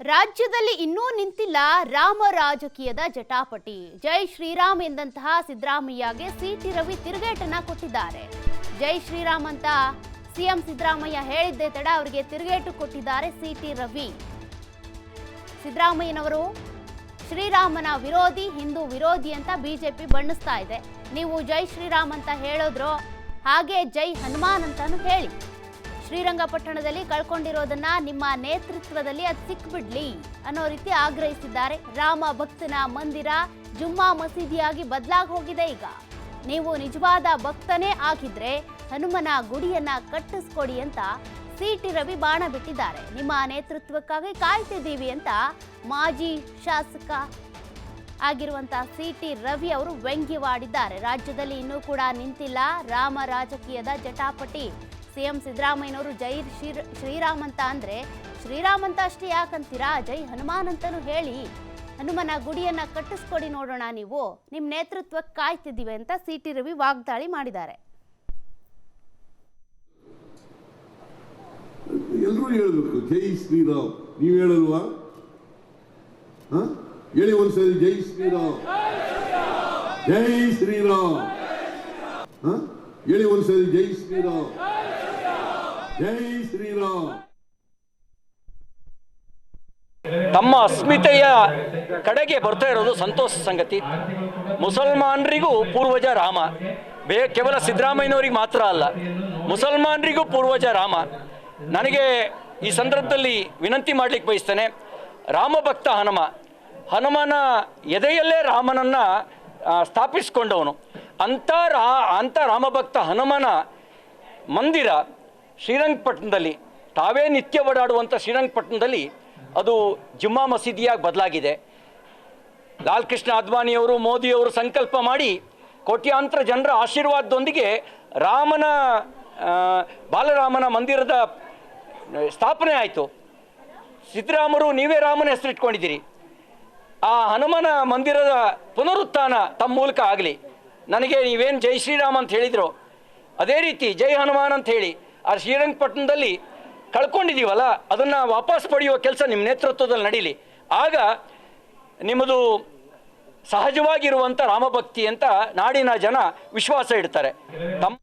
ರಾಜ್ಯದಲ್ಲಿ ಇನ್ನೂ ನಿಂತಿಲ್ಲ ರಾಮ ರಾಜಕೀಯದ ಜಟಾಪಟಿ. ಜೈ ಶ್ರೀರಾಮ್ ಎಂದಂತಹ ಸಿದ್ದರಾಮಯ್ಯಗೆ ಸಿಟಿ ರವಿ ತಿರುಗೇಟನ್ನ ಕೊಟ್ಟಿದ್ದಾರೆ. ಜೈ ಶ್ರೀರಾಮ್ ಅಂತ ಸಿಎಂ ಸಿದ್ದರಾಮಯ್ಯ ಹೇಳಿದ್ದೇ ತಡ ಅವರಿಗೆ ತಿರುಗೇಟು ಕೊಟ್ಟಿದ್ದಾರೆ ಸಿಟಿ ರವಿ. ಸಿದ್ದರಾಮಯ್ಯನವರು ಶ್ರೀರಾಮನ ವಿರೋಧಿ, ಹಿಂದೂ ವಿರೋಧಿ ಅಂತ ಬಿಜೆಪಿ ಬಣ್ಣಿಸ್ತಾ ಇದೆ. ನೀವು ಜೈ ಶ್ರೀರಾಮ್ ಅಂತ ಹೇಳಿದ್ರು ಹಾಗೆ ಜೈ ಹನುಮಾನ್ ಅಂತಾನು ಹೇಳಿ. ಶ್ರೀರಂಗಪಟ್ಟಣದಲ್ಲಿ ಕಳ್ಕೊಂಡಿರೋದನ್ನ ನಿಮ್ಮ ನೇತೃತ್ವದಲ್ಲಿ ಅದು ಸಿಕ್ಬಿಡ್ಲಿ ಅನ್ನೋ ರೀತಿ ಆಗ್ರಹಿಸಿದ್ದಾರೆ. ರಾಮ ಭಕ್ತನ ಮಂದಿರ ಜುಮ್ಮಾ ಮಸೀದಿಯಾಗಿ ಬದಲಾಗಿ ಹೋಗಿದೆ ಈಗ. ನೀವು ನಿಜವಾದ ಭಕ್ತನೇ ಆಗಿದ್ರೆ ಹನುಮನ ಗುಡಿಯನ್ನ ಕಟ್ಟಿಸ್ಕೊಡಿ ಅಂತ ಸಿ ಟಿ ರವಿ ಬಾಣ ಬಿಟ್ಟಿದ್ದಾರೆ. ನಿಮ್ಮ ನೇತೃತ್ವಕ್ಕಾಗಿ ಕಾಯ್ತಿದ್ದೀವಿ ಅಂತ ಮಾಜಿ ಶಾಸಕ ಆಗಿರುವಂಥ ಸಿ ಟಿ ರವಿ ಅವರು ವ್ಯಂಗ್ಯವಾಡಿದ್ದಾರೆ. ರಾಜ್ಯದಲ್ಲಿ ಇನ್ನೂ ಕೂಡ ನಿಂತಿಲ್ಲ. ರಾಮ ರಾಜಕೀಯದ ಜಟಾಪಟಿ. ಸಿಎಂ ಸಿದ್ದರಾಮಯ್ಯನವರು ಜೈ ಶ್ರೀ ಶ್ರೀರಾಮ್ ಅಂತ ಅಂದ್ರೆ ಶ್ರೀರಾಮ್ ಅಷ್ಟೇ ಯಾಕಂತೀರಾ? ಜೈ ಹನುಮಾನ್ ಅಂತಾನು ಹೇಳಿ ಹನುಮನ ಗುಡಿಯನ್ನ ಕಟ್ಟಿಸ್ಕೊಡಿ ನೋಡೋಣ ನೀವು. ನಿಮ್ಮ ನೇತೃತ್ವಕ್ಕೆ ಕಾಯ್ತಿದ್ದೀವಿ ಅಂತ ಸಿಟಿ ರವಿ ವಾಗ್ದಾಳಿ ಮಾಡಿದ್ದಾರೆ. ಎಲ್ಲರೂ ಹೇಳಬೇಕು, ಜೈ ಶ್ರೀರಾಮ್. ನೀವು ಹೇಳಲ್ವಾ? ಹೇಳಿ ಒಂದ್ಸರಿ, ಜೈ ಶ್ರೀರಾಮ್. ಜೈ ಶ್ರೀರಾಮ್. ಹ? ಹೇಳಿ ಒಂದ್ಸರಿ ಜೈ ಶ್ರೀರಾಮ್ ಜೈ ಶ್ರೀರಾಮ್ ತಮ್ಮ ಅಸ್ಮಿತೆಯ ಕಡೆಗೆ ಬರ್ತಾ ಇರೋದು ಸಂತೋಷ ಸಂಗತಿ. ಮುಸಲ್ಮಾನರಿಗೂ ಪೂರ್ವಜ ರಾಮ, ಬೇ ಕೇವಲ ಸಿದ್ದರಾಮಯ್ಯನವರಿಗೆ ಮಾತ್ರ ಅಲ್ಲ, ಮುಸಲ್ಮಾನರಿಗೂ ಪೂರ್ವಜ ರಾಮ. ನನಗೆ ಈ ಸಂದರ್ಭದಲ್ಲಿ ವಿನಂತಿ ಮಾಡಲಿಕ್ಕೆ ಬಯಸ್ತೇನೆ ರಾಮಭಕ್ತ ಹನುಮ, ಹನುಮನ ಎದೆಯಲ್ಲೇ ರಾಮನನ್ನು ಸ್ಥಾಪಿಸಿಕೊಂಡವನು. ಅಂಥ ರಾ ಅಂಥ ರಾಮಭಕ್ತ ಹನುಮನ ಮಂದಿರ ಶ್ರೀರಂಗಪಟ್ಟಣದಲ್ಲಿ, ತಾವೇ ನಿತ್ಯ ಓಡಾಡುವಂಥ ಶ್ರೀರಂಗಪಟ್ಟಣದಲ್ಲಿ ಅದು ಜುಮ್ಮಾ ಮಸೀದಿಯಾಗಿ ಬದಲಾಗಿದೆ. ಲಾಲ್ ಕೃಷ್ಣ ಅದ್ವಾನಿಯವರು ಮೋದಿಯವರು ಸಂಕಲ್ಪ ಮಾಡಿ ಕೋಟ್ಯಾಂತರ ಜನರ ಆಶೀರ್ವಾದದೊಂದಿಗೆ ರಾಮನ ಬಾಲರಾಮನ ಮಂದಿರದ ಸ್ಥಾಪನೆ ಆಯಿತು. ಸಿದ್ದರಾಮರು, ನೀವೇ ರಾಮನ ಹೆಸರಿಟ್ಕೊಂಡಿದ್ದೀರಿ. ಆ ಹನುಮನ ಮಂದಿರದ ಪುನರುತ್ಥಾನ ತಮ್ಮ ಮೂಲಕ ಆಗಲಿ. ನನಗೆ ನೀವೇನು ಜೈ ಶ್ರೀರಾಮ್ ಅಂತ ಹೇಳಿದ್ರು, ಅದೇ ರೀತಿ ಜೈ ಹನುಮಾನ್ ಅಂತ ಹೇಳಿ, ಆ ಶ್ರೀರಂಗಪಟ್ಟಣದಲ್ಲಿ ಕಳ್ಕೊಂಡಿದ್ದೀವಲ್ಲ ಅದನ್ನು ವಾಪಸ್ ಪಡೆಯುವ ಕೆಲಸ ನಿಮ್ಮ ನೇತೃತ್ವದಲ್ಲಿ ನಡೀಲಿ. ಆಗ ನಿಮ್ಮದು ಸಹಜವಾಗಿರುವಂಥ ರಾಮಭಕ್ತಿ ಅಂತ ನಾಡಿನ ಜನ ವಿಶ್ವಾಸ ಇಡ್ತಾರೆ. ತಮ್ಮ